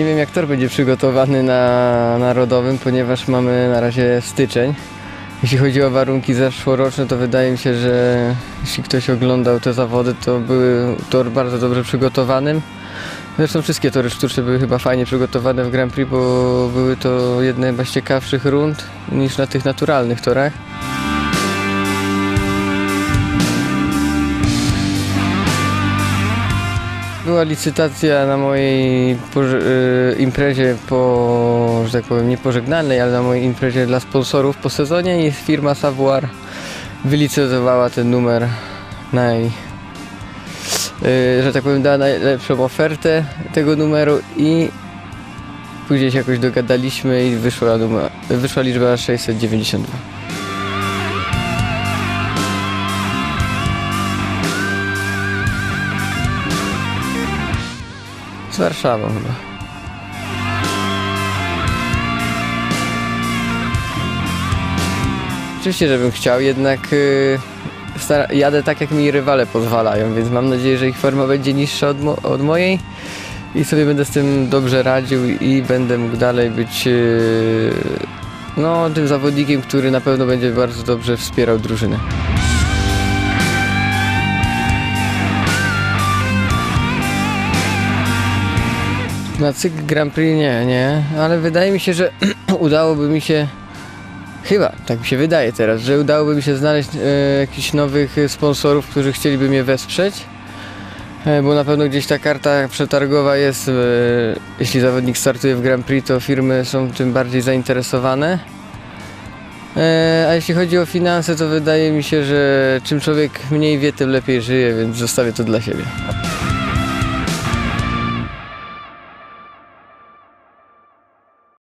nie wiem jak tor będzie przygotowany na narodowym, ponieważ mamy na razie styczeń. Jeśli chodzi o warunki zeszłoroczne, to wydaje mi się, że jeśli ktoś oglądał te zawody, to były tor bardzo dobrze przygotowanym. Zresztą wszystkie tory sztuczne były chyba fajnie przygotowane w Grand Prix, bo były to jedne z ciekawszych rund niż na tych naturalnych torach. Była licytacja na mojej y, imprezie po, że tak powiem, nie pożegnalnej, ale na mojej imprezie dla sponsorów po sezonie i firma Savoir wylicytowała ten numer naj, y, że tak powiem, dała najlepszą ofertę tego numeru i później się jakoś dogadaliśmy i wyszła, numer, wyszła liczba 692. Warszawą chyba. Oczywiście, żebym chciał, jednak y, stara- jadę tak, jak mi rywale pozwalają, więc mam nadzieję, że ich forma będzie niższa od, mo- od mojej i sobie będę z tym dobrze radził i będę mógł dalej być y, no, tym zawodnikiem, który na pewno będzie bardzo dobrze wspierał drużynę. Na cykl Grand Prix nie, nie, ale wydaje mi się, że udałoby mi się, chyba, tak mi się wydaje teraz, że udałoby mi się znaleźć e, jakichś nowych sponsorów, którzy chcieliby mnie wesprzeć, e, bo na pewno gdzieś ta karta przetargowa jest, e, jeśli zawodnik startuje w Grand Prix, to firmy są tym bardziej zainteresowane. E, a jeśli chodzi o finanse, to wydaje mi się, że czym człowiek mniej wie, tym lepiej żyje, więc zostawię to dla siebie.